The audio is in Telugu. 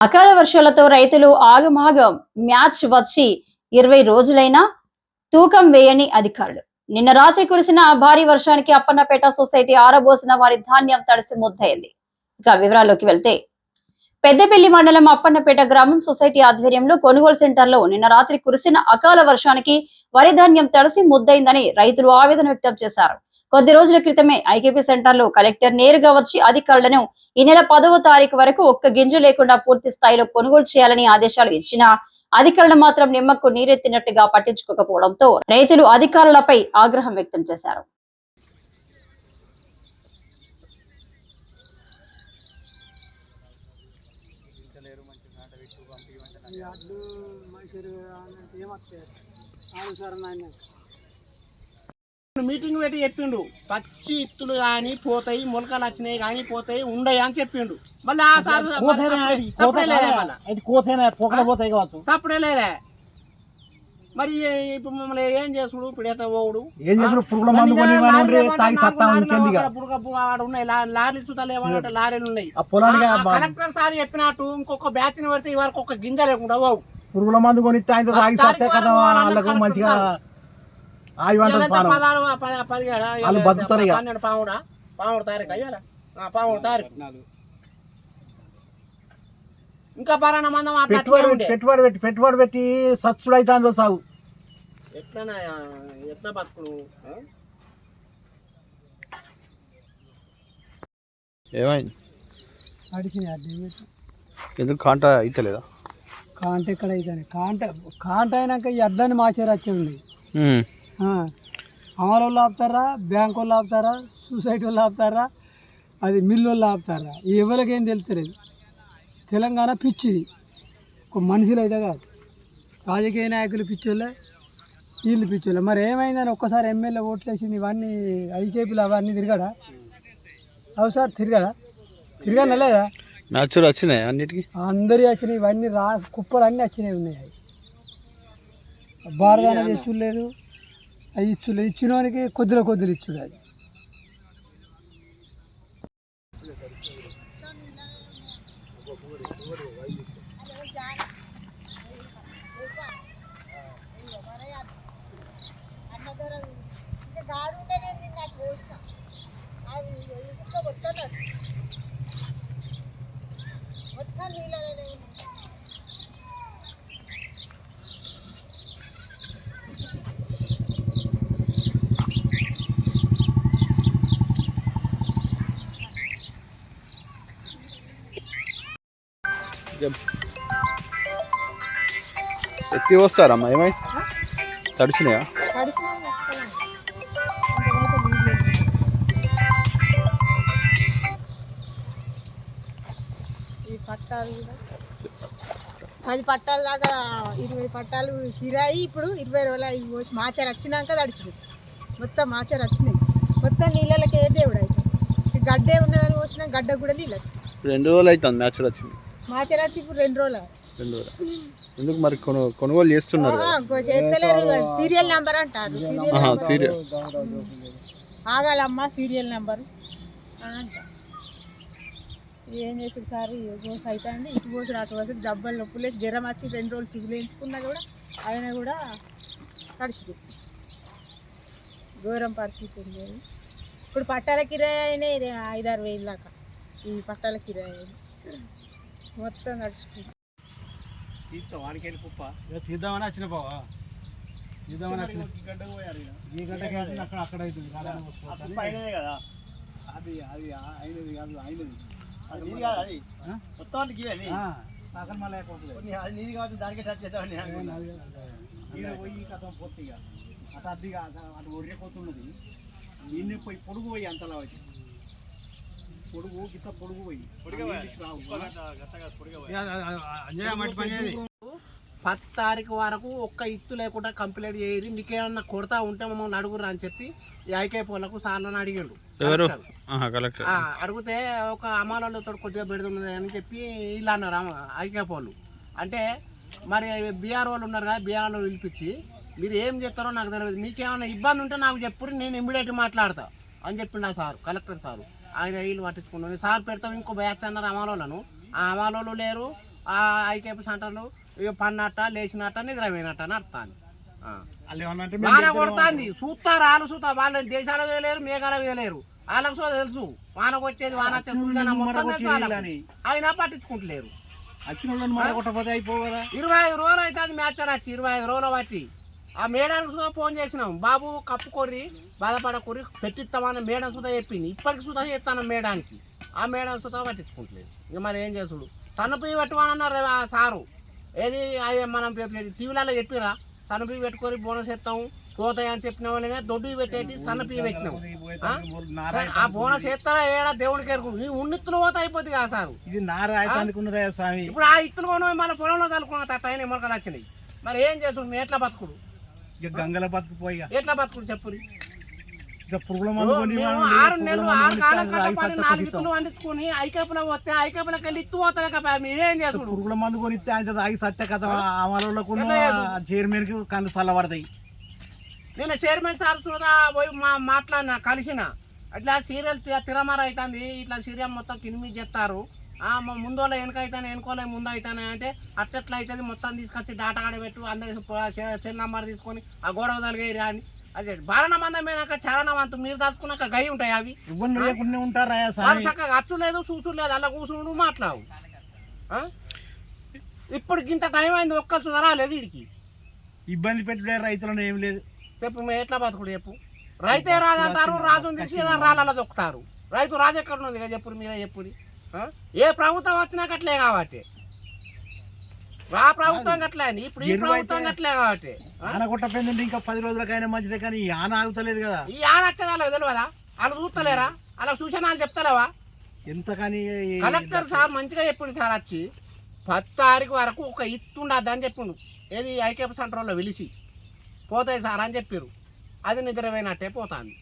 అకాల వర్షాలతో రైతులు ఆగమాగం మ్యాచ్ వచ్చి ఇరవై రోజులైనా తూకం వేయని అధికారులు. నిన్న రాత్రి కురిసిన భారీ వర్షానికి అప్పన్నపేట సొసైటీ ఆరబోసిన వారి ధాన్యం తడిసి ముద్దయింది. ఇక వివరాల్లోకి వెళ్తే పెద్దపల్లి మండలం అప్పన్నపేట గ్రామం సొసైటీ ఆధ్వర్యంలో కొనుగోలు సెంటర్లో నిన్న రాత్రి కురిసిన అకాల వర్షానికి వరి ధాన్యం తడిసి ముద్దయిందని రైతులు ఆవేదన వ్యక్తం చేశారు. కొద్ది రోజుల క్రితమే ఐకేపీ సెంటర్లో కలెక్టర్ నేరుగా వచ్చి అధికారులను ఈ నెల పదవ తారీఖు వరకు ఒక్క గింజ లేకుండా పూర్తి స్థాయిలో కొనుగోలు చేయాలని ఆదేశాలు ఇచ్చినా అధికారులు మాత్రం నిమ్మకు నీరెత్తినట్టుగా పట్టించుకోకపోవడంతో రైతులు అధికారులపై ఆగ్రహం వ్యక్తం చేశారు. ఏమొస్తాయి? సార్ మీటింగ్ పెట్టి చెప్పిండు. పచ్చి ఇత్తులు కానీ పోతాయి మొలకలు వచ్చినాయి కానీ పోతాయి ఉండయి అని చెప్పిండు. మళ్ళీ ఆ సార్ సప్పుడే లేదే మరి ఇప్పుడు మమ్మల్ని ఏం చేసుడు? ఇప్పుడు ఎట్లా పోవుడు? ఏం చేసిన పురుగుల మందు కొని తాగి సత్తా ఆడ ఉన్నాయి. లారీలు లేవన్నట్టు లారీలు ఉన్నాయి. కలెక్టర్ సార్ చెప్పినట్టు ఇంకొక బ్యాచ్ని పెడితే ఇవాళ ఒక గింజ లేకుండా పోవు. పురుగుల మందు కొని తాగి సత్తే కదా వాళ్ళకు మంచిగా వాళ్ళు బతుకుతారు ఇక. పన్నెండు పావుడా? పావుడు తారీఖు అయ్యారా పావుడు తారీఖు. ఇంకా పరాణ మందం పెట్టుబడి. పెట్టుబడి పెట్టి పెట్టుబడి పెట్టి సచ్చుడు అవుతుందో సాగు ఎట్లనా ఎట్లా బతుకుడు? ఏమైంది? ఎందుకు కాంట అయితలేదా? కాంట ఎక్కడ కాంట కాంట అయినాక ఈ అద్దాన్ని మాచేరు వచ్చి ఉంది. అమలు వాళ్ళు ఆపుతారా బ్యాంక్ వాళ్ళు ఆపుతారా సొసైటీ వాళ్ళు ఆపుతారా అది మిల్లు వాళ్ళు ఆపుతారా ఎవరికి ఏం తెలుస్తలేదు. తెలంగాణ పిచ్చిది. ఒక మనుషులు అయితే కాదు. రాజకీయ నాయకులు పిచ్చోళ్ళే వీళ్ళు పిచ్చోళ్ళే. మరి ఏమైందని ఒక్కసారి ఎమ్మెల్యే ఓట్లు వేసింది ఇవన్నీ ఐకేపీలు అవన్నీ తిరగడా? అవు సార్ తిరగడా? తిరగనా లేదా? మ్యాచ్లు వచ్చినాయి అన్నిటికీ. అందరి వచ్చినాయి ఇవన్నీ రా కుప్పలు అన్నీ వచ్చినాయి ఉన్నాయి. అవి భారత అనేది ఇచ్చులేదు అవి ఇచ్చులేదు ఇచ్చిన వానికి కొద్దిలో కొద్దిలో ఇచ్చుడు అది. ఎత్తి వస్తారమ్మా ఏమై? తడిచినాయా ఈ పట్టాలు కూడా. పది పట్టాల దాకా ఇరవై పట్టాలు కిరాయి ఇప్పుడు ఇరవై రోజులు మాచారు వచ్చినాక తడిచింది మొత్తం మాచారు వచ్చినాయి. మొత్తం నీళ్ళకి ఏ దేవుడు అయితే. ఈ గడ్డే ఉన్నదని పోసిన గడ్డ కూడా నీళ్ళు. రెండు రోజులు అవుతుంది మ్యాచ్లు వచ్చింది. మాచారు వచ్చి ఇప్పుడు రెండు రోజులు. రెండు రోజులు? ఎందుకు మరి కొను కొనుగోలు చేస్తున్నారు. చేస్తలేరు సీరియల్ నెంబర్ అంటారు. సీరియల్ ఆగాలమ్మా సీరియల్ నెంబర్. ఏం చేసారు సార్? గోస అవుతుంది ఇటు పోసి అటు పోసి డబ్బలు నొప్పులు జ్వరం వచ్చి రెండు రోజులు సిగులు వేయించుకున్నా కూడా ఆయన కూడా తడిచిపోయి ఘోరం పరిస్థితి ఉంది. ఇప్పుడు పట్టాల కిరాయి అయినాయి ఇది ఐదారు వేలు దాకా. ఈ పట్టాల కిరాయి. మొత్తం తడిచిపోయింది తీస్తాం వాడికి వెళ్ళి కుప్ప తీద్దామని వచ్చిన బావా. తీద్దామని వచ్చిన గడ్డ పోయారు ఇక. ఈ గంటకి వెళ్తుంది, అక్కడ అక్కడ అవుతుంది కాదని వస్తుంది. ఆ కుప్ప అయినదే కదా. అది అది ఆ- అయినది కాదు అయినది. అది నీది కాదు అది. ఇవన్నీ మళ్ళీ అది. నీది దానికే టచ్ చేద్దామని పోయి కథం అటు అద్దిగా అటు- దీన్ని పోయి పొడుగు పోయి అంతలా వచ్చి. పొడుగు పొడుగు పోయి. పది తారీఖు వరకు ఒక్క ఇత్తు లేకుండా కంప్లీట్ చేయరు. మీకేమన్నా కొడతా ఉంటే మమ్మల్ని అడుగురు అని చెప్పి ఈ ఐకే పోలకు సార్లను అడిగిండు. అడిగితే ఒక అమ్మాలతో కొద్దిగా పెడుతున్నది అని చెప్పి వీళ్ళు అన్నారు ఐకే పోలు. అంటే మరి బీఆర్ వాళ్ళు ఉన్నారు కదా బీఆర్ వాళ్ళు పిలిపించి మీరు ఏం చేస్తారో నాకు తెలియదు. మీకేమైనా ఇబ్బంది ఉంటే నాకు చెప్పురు నేను ఇమ్మీడియట్ మాట్లాడతా అని చెప్పిండు ఆ సార్ కలెక్టర్ సారు. ఆయన వీళ్ళు పట్టించుకున్నాను సార్ పెడతాం ఇంకో బ్యాచ్ అన్నారు అమాలోలను ఆ అమాలోలు లేరు ఆ ఐకేపీ సెంటర్లు ఇక పన్నట్ట లేచినట్ట నిద్రపోయినట్ట అని అర్థాన్ని వాన కొడుతుంది. చూస్తారు వాళ్ళు చూస్తారు వాళ్ళని దేశాల వేయలేరు మేఘాల వేయలేరు. వాళ్ళకి సో తెలుసు. వాన కొట్టేది వాన. అయినా పట్టించుకుంటలేరు. ఇరవై ఐదు రోజులు అయితే అది మ్యాచ్ వచ్చి ఇరవై ఐదు రోజులు బట్టి. ఆ మేడానికి సుధా ఫోన్ చేసినాం. బాబు కప్పుకొర్రి బాధపడకొర్రి పెట్టిస్తామని మేడం సుధా చెప్పింది. ఇప్పటికి సుధా చేస్తాను మేడానికి ఆ మేడం సుధా పట్టించుకుంటలేదు. ఇక మరి ఏం చేసుడు సన్నపి పెట్టమన్నారు ఆ సారు. ఏది అయ్యే మనం టీవీలలో చెప్పిరా? సన్నపి పెట్టుకొని బోనస్ పోతాయి అని చెప్పిన వాళ్ళనే దొడ్డు పెట్టేటి సన్నపి పెట్టినాం. ఆ? బోనస్ ఎత్తారా ఏడా? దేవుడికి ఎరుకు. ఈ ఉన్నిత్తులు పోతే అయిపోతుంది కదా సారు. ఇది నార అయితే ఉన్నదా స్వామి ఇప్పుడు ఆ ఇత్తులు కొనవి మన పొలంలో చల్లుకున్న తట్టయిన మొలకలు వచ్చినాయి. మరి ఏం చేసుడు మేము ఎట్లా బతుకుడు? ఇక గంగల బతుకుపోయి ఇక. ఎట్లా బతుకుడు చెప్పురి ఇక పురుగుల మందు ఆరు నెలలు ఆరు కాలం నాలుగు. ఇత్తులు వండించుకుని ఐకపులో వస్తే ఐకపులకి వెళ్ళి ఇత్తు పోతుంది కదా మేమేం చేసుడు? పురుగుల మందు కొని ఇస్తే ఆయన ఆగి సత్య కథ అమలులకు ఎట్లా చేసుడు? చైర్మన్కి కళ్ళు చల్లబడతాయి. నేను చైర్మన్ సార్ చూదా పోయి మా మాట్లాడిన కలిసిన. అట్లా సీరియల్ తిరమర అవుతుంది ఇట్లా సీరియల్ మొత్తం కినిమి చేస్తారు. మా ముందు వాళ్ళ వెనక అవుతానే వెనుకోలే ముందు అవుతానే అంటే అట్టెట్లా అవుతుంది మొత్తం తీసుకొచ్చి డాటా కాడ పెట్టు అందరి సెల్ నెంబర్ తీసుకొని ఆ గొడవ తలిగేరి అని. అదే బారణ మందం పోయినాక చాలా మంతు మీరు దాచుకున్నాక గై ఉంటాయి అవి. ఇవ్వని లేకుండా ఉంటారా చక్కగా అచ్చు లేదు చూసు లేదు అలా కూర్చుండు మాట్లాడు? ఇప్పుడు ఇంత టైం అయింది ఒక్క రాలేదు వీడికి ఇబ్బంది పెట్టుడే రైతులను ఏం లేదు. చెప్పు మేము ఎట్లా బతుకుడు చెప్పు? రైతే రాజు అంటారు రాజుని తీసి రాళ్ళలో దొక్కుతారు. రైతు రాజు ఎక్కడ ఉంది ఇక చెప్పురు మీరే చెప్పురి ఆ? ఏ ప్రభుత్వం వచ్చినాక అట్లే కాబట్టి. ఆ ప్రభుత్వం అట్లే అని ఇప్పుడు ఈ ప్రభుత్వం అట్లే కాబట్టి. ఆ? ఆన కొట్టపోయిందంటే ఇంకా పది రోజులకైనా మంచిదే కానీ ఈ ఆన ఆగుతలేదు కదా. ఈ ఆనచ్చదా తెలియదా? వాళ్ళు చూస్తలేరా? అలా సూచనలు చెప్తలేవా? ఎంత కానీ కలెక్టర్ సార్ మంచిగా చెప్పిండు సార్ వచ్చి పది తారీఖు వరకు ఒక ఇత్తు ఉండద్దు అని చెప్పిండు. ఏది ఐకేపీ సెంటర్లో పిలిచి పోతాయి సార్ అని చెప్పారు అది నిద్రపోయినట్టే పోతాంది.